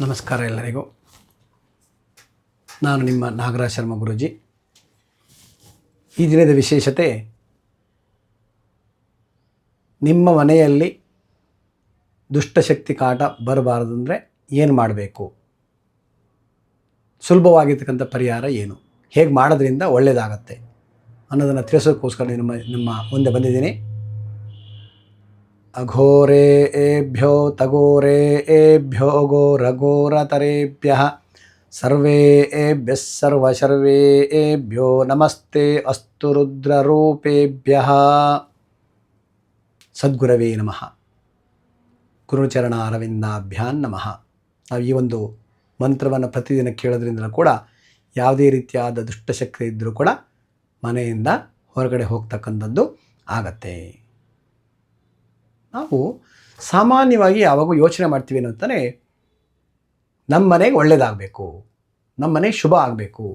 ನಮಸ್ಕಾರ ಎಲ್ಲರಿಗೂ. ನಾನು ನಿಮ್ಮ ನಾಗರಾಜ್ ಶರ್ಮ ಗುರುಜಿ. ಈ ದಿನದ ವಿಶೇಷತೆ, ನಿಮ್ಮ ಮನೆಯಲ್ಲಿ ದುಷ್ಟಶಕ್ತಿ ಕಾಟ ಬರಬಾರದಂದರೆ ಏನು ಮಾಡಬೇಕು? ಸುಲಭವಾಗಿರ್ತಕ್ಕಂಥ ಪರಿಹಾರ ಏನು? ಹೇಗೆ ಮಾಡೋದ್ರಿಂದ ಒಳ್ಳೆಯದಾಗತ್ತೆ ಅನ್ನೋದನ್ನು ತಿಳಿಸೋದಕ್ಕೋಸ್ಕರ ನಿಮ್ಮ ನಿಮ್ಮ ಮುಂದೆ ಬಂದಿದ್ದೀನಿ. ಅಘೋರೇಭ್ಯೋ ಸರ್ವೇ ಘೋರಘೋರತರೇಭ್ಯ ಸರ್ವೇ ಸರ್ವಶರ್ವೇಭ್ಯೋ ನಮಸ್ತೆ ಅಸ್ತು ರುದ್ರರೂಪೇಭ್ಯ ಸದ್ಗುರವೇ ನಮಃ ಗುರುಚರಣ ಅರವಿಂದಾಭ್ಯಾನ್ ನಮಃ ನಾವು ಈ ಒಂದು ಮಂತ್ರವನ್ನು ಪ್ರತಿದಿನ ಕೇಳೋದ್ರಿಂದ ಕೂಡ ಯಾವುದೇ ರೀತಿಯಾದ ದುಷ್ಟಶಕ್ತಿ ಇದ್ದರೂ ಕೂಡ ಮನೆಯಿಂದ ಹೊರಗಡೆ ಹೋಗ್ತಕ್ಕಂಥದ್ದು ಆಗತ್ತೆ. ನಾವು ಸಾಮಾನ್ಯವಾಗಿ ಯಾವಾಗೂ ಯೋಚನೆ ಮಾಡ್ತೀವಿ ಅಂತಲೇ ನಮ್ಮ ಮನೆಗೆ ಒಳ್ಳೆಯದಾಗಬೇಕು ನಮ್ಮ ಮನೆ ಶುಭ ಆಗಬೇಕು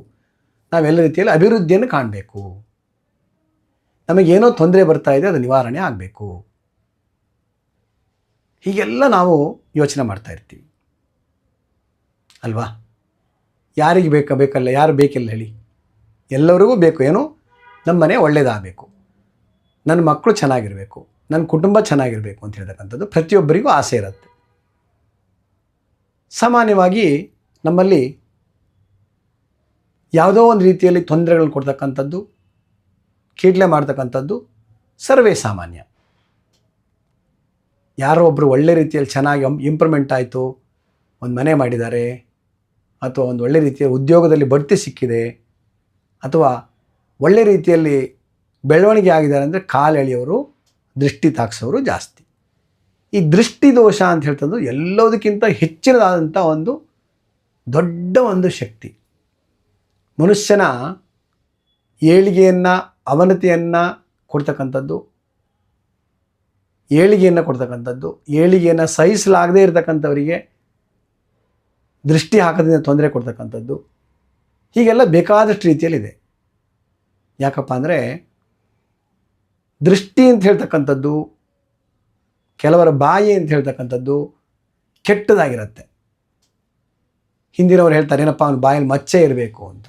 ನಾವೆಲ್ಲ ರೀತಿಯಲ್ಲಿ ಅಭಿವೃದ್ಧಿಯನ್ನು ಕಾಣಬೇಕು. ನಮಗೇನೋ ತೊಂದರೆ ಬರ್ತಾ ಇದೆ, ಅದು ನಿವಾರಣೆ ಆಗಬೇಕು. ಹೀಗೆಲ್ಲ ನಾವು ಯೋಚನೆ ಮಾಡ್ತಾ ಇರ್ತೀವಿ. ಅಲ್ವಾ? ಯಾರಿಗೆ ಬೇಕಾ, ಬೇಕಲ್ಲ, ಯಾರು ಬೇಕಿಲ್ಲ ಹೇಳಿ. ಎಲ್ಲರಿಗೂ ಬೇಕು, ಏನು? ನಮ್ಮ ಮನೆ ಒಳ್ಳೆಯದಾಗಬೇಕು ನನ್ನ ಮಕ್ಕಳು ಚೆನ್ನಾಗಿರಬೇಕು. ನನ್ನ ಕುಟುಂಬ ಚೆನ್ನಾಗಿರಬೇಕು ಅಂತ ಹೇಳ್ತಕ್ಕಂಥದ್ದು ಪ್ರತಿಯೊಬ್ಬರಿಗೂ ಆಸೆ ಇರುತ್ತೆ. ಸಾಮಾನ್ಯವಾಗಿ ನಮ್ಮಲ್ಲಿ ಯಾವುದೋ ಒಂದು ರೀತಿಯಲ್ಲಿ ತೊಂದರೆಗಳು ಕೊಡ್ತಕ್ಕಂಥದ್ದು, ಕೀಟ್ಲೆ ಮಾಡ್ತಕ್ಕಂಥದ್ದು ಸರ್ವೇ ಸಾಮಾನ್ಯ. ಯಾರೋ ಒಬ್ಬರು ಒಳ್ಳೆ ರೀತಿಯಲ್ಲಿ ಚೆನ್ನಾಗಿ ಇಂಪ್ರೂವ್ಮೆಂಟ್ ಆಯಿತು, ಒಂದು ಮನೆ ಮಾಡಿದ್ದಾರೆ, ಅಥವಾ ಒಂದು ಒಳ್ಳೆ ರೀತಿಯ ಉದ್ಯೋಗದಲ್ಲಿ ಬಡ್ತಿ ಸಿಕ್ಕಿದೆ, ಅಥವಾ ಒಳ್ಳೆ ರೀತಿಯಲ್ಲಿ ಬೆಳವಣಿಗೆ ಆಗಿದ್ದಾರೆ ಅಂದರೆ ಕಾಲು ಎಳೆಯೋರು ದೃಷ್ಟಿ ತಾಕ್ಸೋರು ಜಾಸ್ತಿ. ಈ ದೃಷ್ಟಿ ದೋಷ ಅಂತ ಹೇಳ್ತದ್ದು ಎಲ್ಲದಕ್ಕಿಂತ ಹೆಚ್ಚಿನದಾದಂಥ ಒಂದು ದೊಡ್ಡ ಒಂದು ಶಕ್ತಿ. ಮನುಷ್ಯನ ಏಳಿಗೆಯನ್ನು, ಅವನತಿಯನ್ನು ಕೊಡ್ತಕ್ಕಂಥದ್ದು, ಏಳಿಗೆಯನ್ನು ಕೊಡ್ತಕ್ಕಂಥದ್ದು, ಏಳಿಗೆಯನ್ನು ಸಹಿಸಲಾಗದೇ ಇರತಕ್ಕಂಥವರಿಗೆ ದೃಷ್ಟಿ ಹಾಕೋದ್ರಿಂದ ತೊಂದರೆ ಕೊಡ್ತಕ್ಕಂಥದ್ದು, ಹೀಗೆಲ್ಲ ಬೇಕಾದಷ್ಟು ರೀತಿಯಲ್ಲಿದೆ. ಯಾಕಪ್ಪ ಅಂದರೆ ದೃಷ್ಟಿ ಅಂತ ಹೇಳ್ತಕ್ಕಂಥದ್ದು, ಕೆಲವರ ಬಾಯಿ ಅಂತ ಹೇಳ್ತಕ್ಕಂಥದ್ದು ಕೆಟ್ಟದಾಗಿರುತ್ತೆ. ಹಿಂದಿನವ್ರು ಹೇಳ್ತಾರೆ, ಏನಪ್ಪ, ಅವನ ಬಾಯಲ್ಲಿ ಮಚ್ಚೆ ಇರಬೇಕು ಅಂತ.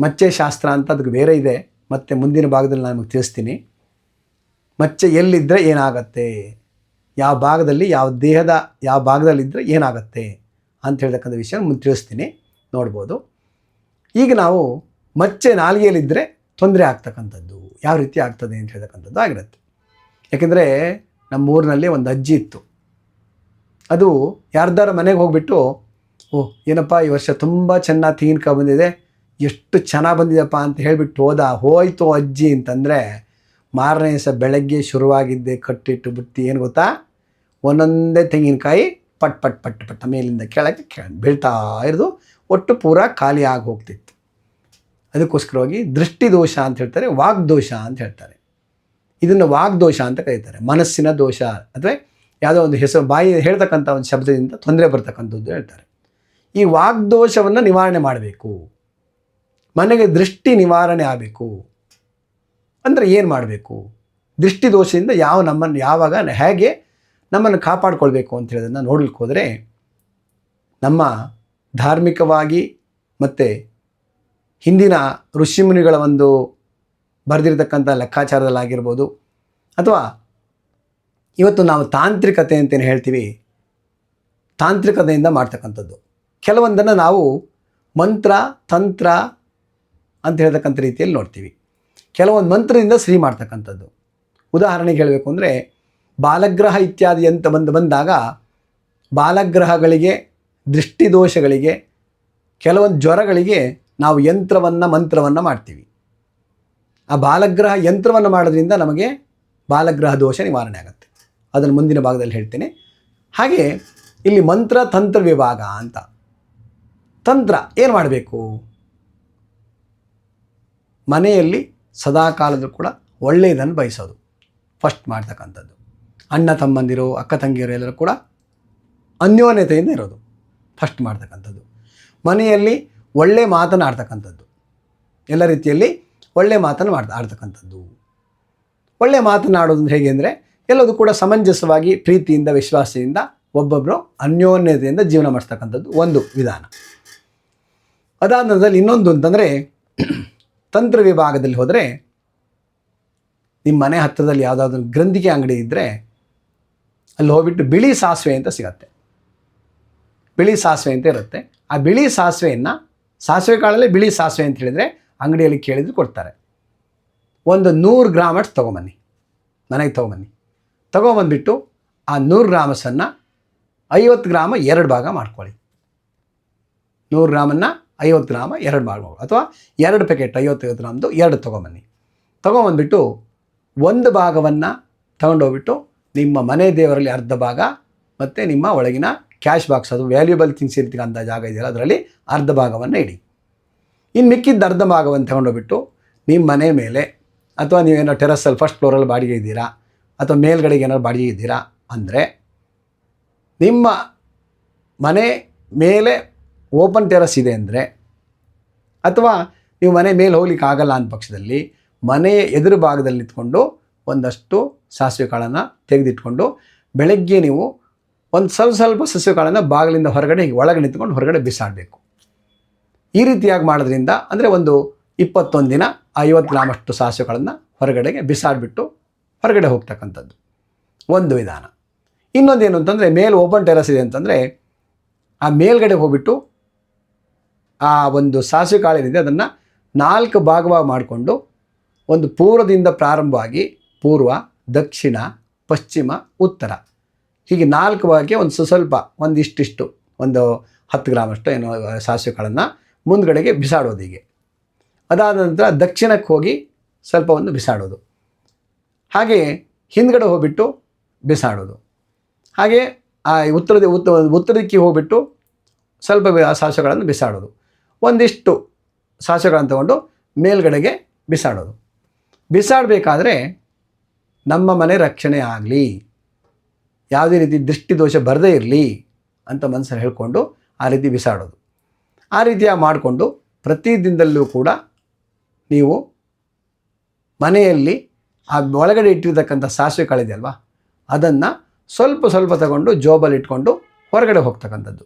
ಮಚ್ಚೆ ಶಾಸ್ತ್ರ ಅಂತ ಅದಕ್ಕೆ ಬೇರೆ ಇದೆ. ಮತ್ತು ಮುಂದಿನ ಭಾಗದಲ್ಲಿ ನಾನು ನಿಮಗೆ ತಿಳಿಸ್ತೀನಿ. ಮಚ್ಚೆ ಎಲ್ಲಿದ್ದರೆ ಏನಾಗತ್ತೆ? ಯಾವ ಭಾಗದಲ್ಲಿ, ಯಾವ ದೇಹದ, ಯಾವ ಭಾಗದಲ್ಲಿದ್ದರೆ ಏನಾಗತ್ತೆ ಅಂತ ಹೇಳ್ತಕ್ಕಂಥ ವಿಷಯ ಮುಂದೆ ತಿಳಿಸ್ತೀನಿ. ನೋಡ್ಬೋದು. ಈಗ ನಾವು ಮಚ್ಚೆ ನಾಲಿಗೆಯಲ್ಲಿದ್ದರೆ ತೊಂದರೆ ಆಗ್ತಕ್ಕಂಥದ್ದು. ಯಾವ ರೀತಿ ಆಗ್ತದೆ ಅಂತ ಹೇಳ್ತಕ್ಕಂಥದ್ದು ಆಗಿರುತ್ತೆ. ಯಾಕೆಂದರೆ ನಮ್ಮ ಊರಿನಲ್ಲಿ ಒಂದು ಅಜ್ಜಿ ಇತ್ತು. ಅದು ಯಾರ್ದಾರ ಮನೆಗೆ ಹೋಗ್ಬಿಟ್ಟು, ಓ, ಏನಪ್ಪ ಈ ವರ್ಷ ತುಂಬ ಚೆನ್ನಾಗಿ ತೆಂಗಿನಕಾಯಿ ಬಂದಿದೆ, ಎಷ್ಟು ಚೆನ್ನಾಗಿ ಬಂದಿದೆಪ್ಪ ಅಂತ ಹೇಳಿಬಿಟ್ಟು ಹೋದ, ಹೋಯ್ತು ಅಜ್ಜಿ ಅಂತಂದರೆ, ಮಾರನೇ ದಿವಸ ಬೆಳಗ್ಗೆ ಶುರುವಾಗಿದ್ದೆ ಕಟ್ಟಿಟ್ಟು ಬಿಟ್ಟು, ಏನು ಗೊತ್ತಾ? ಒಂದೊಂದೇ ತೆಂಗಿನಕಾಯಿ ಪಟ್ ಪಟ್ ಪಟ್ ಪಟ್, ಮೇಲಿಂದ ಕೆಳಗೆ ಕೆಳ ಬೀಳ್ತಾ ಇರೋದು, ಒಟ್ಟು ಪೂರ ಖಾಲಿ ಆಗಿ ಹೋಗ್ತಿತ್ತು. ಅದಕ್ಕೋಸ್ಕರವಾಗಿ ದೃಷ್ಟಿ ದೋಷ ಅಂತ ಹೇಳ್ತಾರೆ, ವಾಗ್ದೋಷ ಅಂತ ಹೇಳ್ತಾರೆ. ಇದನ್ನು ವಾಗ್ದೋಷ ಅಂತ ಕರೀತಾರೆ. ಮನಸ್ಸಿನ ದೋಷ ಅಥವಾ ಯಾವುದೋ ಒಂದು ಹೆಸರು, ಬಾಯಿ ಹೇಳ್ತಕ್ಕಂಥ ಒಂದು ಶಬ್ದದಿಂದ ತೊಂದರೆ ಬರ್ತಕ್ಕಂಥದ್ದು ಹೇಳ್ತಾರೆ. ಈ ವಾಗ್ದೋಷವನ್ನು ನಿವಾರಣೆ ಮಾಡಬೇಕು. ಮನೆಗೆ ದೃಷ್ಟಿ ನಿವಾರಣೆ ಆಗಬೇಕು. ಅಂದರೆ ಏನು ಮಾಡಬೇಕು? ದೃಷ್ಟಿ ದೋಷದಿಂದ ಯಾವ ನಮ್ಮನ್ನು ಯಾವಾಗ, ಹೇಗೆ ನಮ್ಮನ್ನು ಕಾಪಾಡಿಕೊಳ್ಬೇಕು ಅಂತ ಹೇಳೋದನ್ನು ನೋಡ್ಲಿಕ್ಕೆ ಹೋದರೆ ನಮ್ಮ ಧಾರ್ಮಿಕವಾಗಿ ಮತ್ತು ಹಿಂದಿನ ಋಷಿಮುನಿಗಳ ಒಂದು ಬರೆದಿರತಕ್ಕಂಥ ಲೆಕ್ಕಾಚಾರದಲ್ಲಾಗಿರ್ಬೋದು. ಅಥವಾ ಇವತ್ತು ನಾವು ತಾಂತ್ರಿಕತೆ ಅಂತೇನು ಹೇಳ್ತೀವಿ, ತಾಂತ್ರಿಕತೆಯಿಂದ ಮಾಡ್ತಕ್ಕಂಥದ್ದು. ಕೆಲವೊಂದನ್ನು ನಾವು ಮಂತ್ರ, ತಂತ್ರ ಅಂತ ಹೇಳ್ತಕ್ಕಂಥ ರೀತಿಯಲ್ಲಿ ನೋಡ್ತೀವಿ. ಕೆಲವೊಂದು ಮಂತ್ರದಿಂದ ಸರಿ ಮಾಡ್ತಕ್ಕಂಥದ್ದು. ಉದಾಹರಣೆಗೆ ಹೇಳಬೇಕು ಅಂದರೆ, ಬಾಲಗ್ರಹ ಇತ್ಯಾದಿ ಅಂತ ಬಂದು, ಬಂದಾಗ ಬಾಲಗ್ರಹಗಳಿಗೆ, ದೃಷ್ಟಿದೋಷಗಳಿಗೆ, ಕೆಲವೊಂದು ಜ್ವರಗಳಿಗೆ ನಾವು ಯಂತ್ರವನ್ನು ಮಂತ್ರವನ್ನು ಮಾಡ್ತೀವಿ. ಆ ಬಾಲಗ್ರಹ ಯಂತ್ರವನ್ನು ಮಾಡೋದ್ರಿಂದ ನಮಗೆ ಬಾಲಗ್ರಹ ದೋಷ ನಿವಾರಣೆ ಆಗುತ್ತೆ. ಅದನ್ನು ಮುಂದಿನ ಭಾಗದಲ್ಲಿ ಹೇಳ್ತೇನೆ. ಹಾಗೆ ಇಲ್ಲಿ ಮಂತ್ರ, ತಂತ್ರ, ವಿಭಾಗ ಅಂತ. ತಂತ್ರ ಏನು ಮಾಡಬೇಕು? ಮನೆಯಲ್ಲಿ ಸದಾಕಾಲದಲ್ಲೂ ಕೂಡ ಒಳ್ಳೆಯದನ್ನು ಬಯಸೋದು. ಫಸ್ಟ್ ಮಾಡ್ತಕ್ಕಂಥದ್ದು. ಅಣ್ಣ ತಮ್ಮಂದಿರು, ಅಕ್ಕ ತಂಗಿಯರು ಎಲ್ಲರೂ ಕೂಡ ಅನ್ಯೋನ್ಯತೆಯಿಂದ ಇರೋದು. ಫಸ್ಟ್ ಮಾಡ್ತಕ್ಕಂಥದ್ದು. ಮನೆಯಲ್ಲಿ ಒಳ್ಳೆ ಮಾತನಾಡ್ತಕ್ಕಂಥದ್ದು ಎಲ್ಲ ರೀತಿಯಲ್ಲಿ ಒಳ್ಳೆ ಮಾತನ್ನು ಮಾಡ್ತಾ ಆಡ್ತಕ್ಕಂಥದ್ದು. ಒಳ್ಳೆ ಮಾತನಾಡೋದು ಹೇಗೆ ಅಂದರೆ, ಎಲ್ಲದೂ ಕೂಡ ಸಮಂಜಸವಾಗಿ ಪ್ರೀತಿಯಿಂದ, ವಿಶ್ವಾಸದಿಂದ ಒಬ್ಬೊಬ್ಬರು ಅನ್ಯೋನ್ಯತೆಯಿಂದ ಜೀವನ ಮಾಡಿಸ್ತಕ್ಕಂಥದ್ದು ಒಂದು ವಿಧಾನ. ಅದಾದ ನಂತರದಲ್ಲಿ ಇನ್ನೊಂದು ಅಂತಂದರೆ, ತಂತ್ರ ವಿಭಾಗದಲ್ಲಿ ಹೋದರೆ, ನಿಮ್ಮ ಮನೆ ಹತ್ತಿರದಲ್ಲಿ ಯಾವುದಾದ್ರೂ ಗ್ರಂಥಿಕೆ ಅಂಗಡಿ ಇದ್ದರೆ ಅಲ್ಲಿ ಹೋಗ್ಬಿಟ್ಟು ಬಿಳಿ ಸಾಸಿವೆ ಅಂತ ಸಿಗತ್ತೆ. ಬಿಳಿ ಸಾಸಿವೆ ಅಂತ ಇರುತ್ತೆ. ಆ ಬಿಳಿ ಸಾಸಿವೆಯನ್ನು ಸಾಸಿವೆ ಕಾಳಲ್ಲಿ ಬಿಳಿ ಸಾಸಿವೆ ಅಂತ ಹೇಳಿದರೆ ಅಂಗಡಿಯಲ್ಲಿ ಕೇಳಿದ್ರು ಕೊಡ್ತಾರೆ. ಒಂದು ನೂರು ಗ್ರಾಮ್ ಅಷ್ಟು ತೊಗೊಂಬನ್ನಿ. ಮನೆಗೆ ತೊಗೊಂಬನ್ನಿ. ತೊಗೊಂಬಂದ್ಬಿಟ್ಟು ಆ ನೂರು ಗ್ರಾಮಸನ್ನು ಐವತ್ತು ಗ್ರಾಮ ಎರಡು ಭಾಗ ಮಾಡ್ಕೊಳ್ಳಿ. ನೂರು ಗ್ರಾಮನ್ನು ಐವತ್ತು ಗ್ರಾಮ ಎರಡು ಭಾಗ ಅಥವಾ ಎರಡು ಪ್ಯಾಕೆಟ್ ಐವತ್ತೈವತ್ತು ಗ್ರಾಮ್ದು ಎರಡು ತೊಗೊಂಬನ್ನಿ. ತೊಗೊಂಬಂದ್ಬಿಟ್ಟು ಒಂದು ಭಾಗವನ್ನು ತಗೊಂಡೋಗ್ಬಿಟ್ಟು ನಿಮ್ಮ ಮನೆ ದೇವರಲ್ಲಿ ಅರ್ಧ ಭಾಗ ಮತ್ತು ನಿಮ್ಮ ಒಳಗಿನ ಕ್ಯಾಶ್ ಬಾಕ್ಸ್ ಅದು ವ್ಯಾಲ್ಯೂಬಲ್ ಥಿಂಗ್ಸ್ ಇರ್ತಕ್ಕಂಥ ಜಾಗ ಇದೆಯಲ್ಲ, ಅದರಲ್ಲಿ ಅರ್ಧ ಭಾಗವನ್ನು ಇಡಿ. ಇನ್ನು ಮಿಕ್ಕಿದ್ದ ಅರ್ಧ ಭಾಗವನ್ನು ತಗೊಂಡೋಗ್ಬಿಟ್ಟು ನಿಮ್ಮ ಮನೆ ಮೇಲೆ, ಅಥವಾ ನೀವೇನೋ ಟೆರಸಲ್ಲಿ ಫಸ್ಟ್ ಫ್ಲೋರಲ್ಲಿ ಬಾಡಿಗೆ ಇದ್ದೀರಾ, ಅಥವಾ ಮೇಲ್ಗಡೆಗೆ ಏನಾದ್ರು ಬಾಡಿಗೆ ಇದ್ದೀರಾ ಅಂದರೆ, ನಿಮ್ಮ ಮನೆ ಮೇಲೆ ಓಪನ್ ಟೆರಸ್ ಇದೆ ಅಂದರೆ, ಅಥವಾ ನೀವು ಮನೆ ಮೇಲೆ ಹೋಗ್ಲಿಕ್ಕೆ ಆಗಲ್ಲ ಅಂದ ಪಕ್ಷದಲ್ಲಿ ಮನೆಯ ಎದುರು ಭಾಗದಲ್ಲಿ ನಿಂತ್ಕೊಂಡು ಒಂದಷ್ಟು ಸಾಸಿವೆ ಕಾಳನ್ನು ತೆಗೆದಿಟ್ಕೊಂಡು ಬೆಳಗ್ಗೆ ನೀವು ಒಂದು ಸ್ವಲ್ಪ ಸ್ವಲ್ಪ ಸಸ್ಯಕಾಳನ್ನು ಕಾಳನ್ನು ಬಾಗಿಲಿಂದ ಹೊರಗಡೆ ಒಳಗೆ ನಿಂತ್ಕೊಂಡು ಹೊರಗಡೆ ಬಿಸಾಡಬೇಕು. ಈ ರೀತಿಯಾಗಿ ಮಾಡೋದ್ರಿಂದ ಅಂದರೆ ಒಂದು ಇಪ್ಪತ್ತೊಂದು ದಿನ ಐವತ್ತು ಗ್ರಾಮಷ್ಟು ಸಾಸಿವೆಗಳನ್ನು ಹೊರಗಡೆಗೆ ಬಿಸಾಡಿಬಿಟ್ಟು ಹೊರಗಡೆ ಹೋಗ್ತಕ್ಕಂಥದ್ದು. ಒಂದು ವಿಧಾನ. ಇನ್ನೊಂದೇನು ಅಂತಂದರೆ ಮೇಲೆ ಓಪನ್ ಟೆರಸ್ ಇದೆ ಅಂತಂದರೆ ಆ ಮೇಲ್ಗಡೆ ಹೋಗ್ಬಿಟ್ಟು ಆ ಒಂದು ಸಾಸಿವೆ ಕಾಳಿನಿಂದ ಅದನ್ನು ನಾಲ್ಕು ಭಾಗವಾಗಿ ಮಾಡಿಕೊಂಡು ಒಂದು ಪೂರ್ವದಿಂದ ಪ್ರಾರಂಭವಾಗಿ ಪೂರ್ವ, ದಕ್ಷಿಣ, ಪಶ್ಚಿಮ, ಉತ್ತರ. ಹೀಗೆ ನಾಲ್ಕು ಭಾಗಕ್ಕೆ ಒಂದು ಸ್ವಲ್ಪ ಒಂದಿಷ್ಟಿಷ್ಟು, ಒಂದು ಹತ್ತು ಗ್ರಾಮಷ್ಟು ಏನೋ ಸಾಸಿವೆ ಕಾಳನ್ನು ಮುಂದ್ಗಡೆಗೆ ಬಿಸಾಡೋದು ಹೀಗೆ. ಅದಾದ ನಂತರ ದಕ್ಷಿಣಕ್ಕೆ ಹೋಗಿ ಸ್ವಲ್ಪ ಒಂದು ಬಿಸಾಡೋದು. ಹಾಗೆ ಹಿಂದ್ಗಡೆ ಹೋಗ್ಬಿಟ್ಟು ಬಿಸಾಡೋದು. ಹಾಗೆ ಆ ಉತ್ತರದ, ಉತ್ತ, ಉತ್ತರ ದಿಕ್ಕಿಗೆ ಹೋಗ್ಬಿಟ್ಟು ಸ್ವಲ್ಪ ಆ ಸಾಸಿವೆಗಳನ್ನು ಬಿಸಾಡೋದು. ಒಂದಿಷ್ಟು ಸಾಸಿವೆಗಳನ್ನು ತಗೊಂಡು ಮೇಲ್ಗಡೆಗೆ ಬಿಸಾಡೋದು. ಬಿಸಾಡಬೇಕಾದ್ರೆ ನಮ್ಮ ಮನೆ ರಕ್ಷಣೆ ಆಗಲಿ. ಯಾವುದೇ ರೀತಿ ದೃಷ್ಟಿದೋಷ ಬರದೇ ಇರಲಿ ಅಂತ ಮನಸ್ಸಲ್ಲಿ ಹೇಳ್ಕೊಂಡು ಆ ರೀತಿ ಬಿಸಾಡೋದು. ಆ ರೀತಿಯಾಗಿ ಮಾಡಿಕೊಂಡು ಪ್ರತಿ ದಿನದಲ್ಲೂ ಕೂಡ ನೀವು ಮನೆಯಲ್ಲಿ ಆ ಒಳಗಡೆ ಇಟ್ಟಿರ್ತಕ್ಕಂಥ ಸಾಸಿವೆ ಕಾಳಿದೆಯಲ್ವಾ ಅದನ್ನು ಸ್ವಲ್ಪ ಸ್ವಲ್ಪ ತಗೊಂಡು ಜೋಬಲ್ಲಿ ಇಟ್ಕೊಂಡು ಹೊರಗಡೆ ಹೋಗ್ತಕ್ಕಂಥದ್ದು.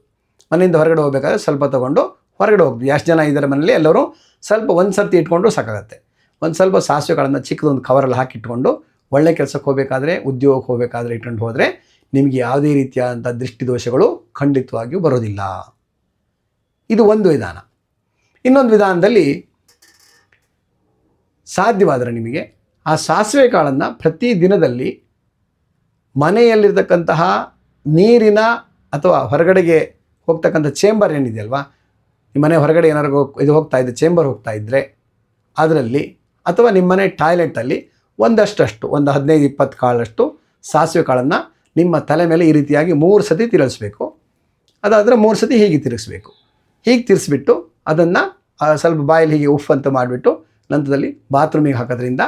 ಮನೆಯಿಂದ ಹೊರಗಡೆ ಹೋಗ್ಬೇಕಾದ್ರೆ ಸ್ವಲ್ಪ ತಗೊಂಡು ಹೊರಗಡೆ ಹೋಗ್ತೀವಿ ಎಷ್ಟು ಜನ ಇದ್ದಾರೆ ಮನೇಲಿ ಎಲ್ಲರೂ ಸ್ವಲ್ಪ ಒಂದು ಸರ್ತಿ ಇಟ್ಕೊಂಡ್ರು ಸಾಕಾಗತ್ತೆ. ಒಂದು ಸ್ವಲ್ಪ ಸಾಸಿವೆಗಳನ್ನು ಚಿಕ್ಕದೊಂದು ಕವರಲ್ಲಿ ಹಾಕಿಟ್ಕೊಂಡು ಒಳ್ಳೆ ಕೆಲಸಕ್ಕೆ ಹೋಗಬೇಕಾದ್ರೆ, ಉದ್ಯೋಗಕ್ಕೆ ಹೋಗಬೇಕಾದ್ರೆ ಇಟ್ಕೊಂಡು ಹೋದರೆ ನಿಮಗೆ ಯಾವುದೇ ರೀತಿಯಾದಂಥ ದೃಷ್ಟಿದೋಷಗಳು ಖಂಡಿತವಾಗಿಯೂ ಬರೋದಿಲ್ಲ. ಇದು ಒಂದು ವಿಧಾನ. ಇನ್ನೊಂದು ವಿಧಾನದಲ್ಲಿ ಸಾಧ್ಯವಾದರೆ ನಿಮಗೆ ಆ ಸಾಸಿವೆ ಕಾಳನ್ನು ಪ್ರತಿ ದಿನದಲ್ಲಿ ಮನೆಯಲ್ಲಿರ್ತಕ್ಕಂತಹ ನೀರಿನ ಅಥವಾ ಹೊರಗಡೆಗೆ ಹೋಗ್ತಕ್ಕಂಥ ಚೇಂಬರ್ ಏನಿದೆಯಲ್ವಾ ನಿಮ್ಮ ಮನೆ ಹೊರಗಡೆ ಏನಾರು ಇದು ಹೋಗ್ತಾ ಇದೆ ಚೇಂಬರ್ ಹೋಗ್ತಾ ಇದ್ದರೆ ಅದರಲ್ಲಿ ಅಥವಾ ನಿಮ್ಮ ಮನೆ ಟಾಯ್ಲೆಟಲ್ಲಿ ಒಂದಷ್ಟಷ್ಟು ಒಂದು ಹದಿನೈದು ಇಪ್ಪತ್ತು ಕಾಳಷ್ಟು ಸಾಸಿವೆ ಕಾಳನ್ನು ನಿಮ್ಮ ತಲೆ ಮೇಲೆ ಈ ರೀತಿಯಾಗಿ ಮೂರು ಸತಿ ತಿರುಗಿಸ್ಬೇಕು ಅದಾದರೆ ಮೂರು ಸತಿ ಹೀಗೆ ತಿರುಗಿಸ್ಬೇಕು ಹೀಗೆ ತಿರ್ಸ್ಬಿಟ್ಟು ಅದನ್ನು ಸ್ವಲ್ಪ ಬಾಯಲ್ಲಿ ಹೀಗೆ ಉಫ್ ಅಂತ ಮಾಡಿಬಿಟ್ಟು ನಂತರದಲ್ಲಿ ಬಾತ್ರೂಮಿಗೆ ಹಾಕೋದ್ರಿಂದ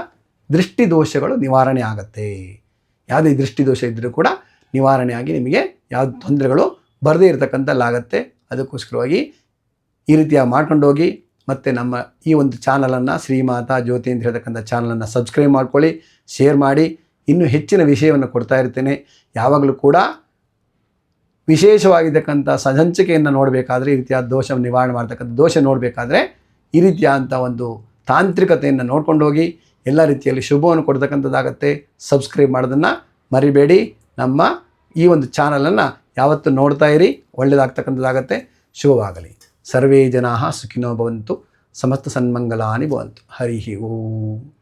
ದೃಷ್ಟಿ ದೋಷಗಳು ನಿವಾರಣೆ ಆಗುತ್ತೆ. ಯಾವುದೇ ದೃಷ್ಟಿ ದೋಷ ಇದ್ದರೂ ಕೂಡ ನಿವಾರಣೆಯಾಗಿ ನಿಮಗೆ ಯಾವ ತೊಂದರೆಗಳು ಬರದೇ ಇರತಕ್ಕಂಥಲ್ಲಾಗತ್ತೆ ಅದಕ್ಕೋಸ್ಕರವಾಗಿ ಈ ರೀತಿಯಾಗಿ ಮಾಡ್ಕೊಂಡು ಹೋಗಿ ಮತ್ತು ನಮ್ಮ ಈ ಒಂದು ಚಾನಲನ್ನು ಶ್ರೀಮಾತಾ ಜ್ಯೋತಿ ಅಂತ ಹೇಳ್ತಕ್ಕಂಥ ಚಾನಲನ್ನು ಸಬ್ಸ್ಕ್ರೈಬ್ ಮಾಡ್ಕೊಳ್ಳಿ ಶೇರ್ ಮಾಡಿ. ಇನ್ನೂ ಹೆಚ್ಚಿನ ವಿಷಯವನ್ನು ಕೊಡ್ತಾ ಇರ್ತೇನೆ. ಯಾವಾಗಲೂ ಕೂಡ ವಿಶೇಷವಾಗಿರ್ತಕ್ಕಂಥ ಸಹಂಚಿಕೆಯನ್ನು ನೋಡಬೇಕಾದ್ರೆ ಈ ರೀತಿಯಾದ ದೋಷ ನಿವಾರಣೆ ಮಾಡ್ತಕ್ಕಂಥ ದೋಷ ನೋಡಬೇಕಾದ್ರೆ ಈ ರೀತಿಯಾದಂಥ ಒಂದು ತಾಂತ್ರಿಕತೆಯನ್ನು ನೋಡ್ಕೊಂಡು ಹೋಗಿ ಎಲ್ಲ ರೀತಿಯಲ್ಲಿ ಶುಭವನ್ನು ಕೊಡ್ತಕ್ಕಂಥದ್ದಾಗತ್ತೆ. ಸಬ್ಸ್ಕ್ರೈಬ್ ಮಾಡೋದನ್ನು ಮರಿಬೇಡಿ. ನಮ್ಮ ಈ ಒಂದು ಚಾನಲನ್ನು ಯಾವತ್ತೂ ನೋಡ್ತಾ ಇರಿ. ಒಳ್ಳೆಯದಾಗ್ತಕ್ಕಂಥದ್ದಾಗತ್ತೆ. ಶುಭವಾಗಲಿ. ಸರ್ವೇ ಜನಾ ಸುಖಿನೋ ಭವಂತು. ಸಮಸ್ತ ಸನ್ಮಂಗಲಾನಿ ಭವಂತು. ಹರಿ ಓಂ.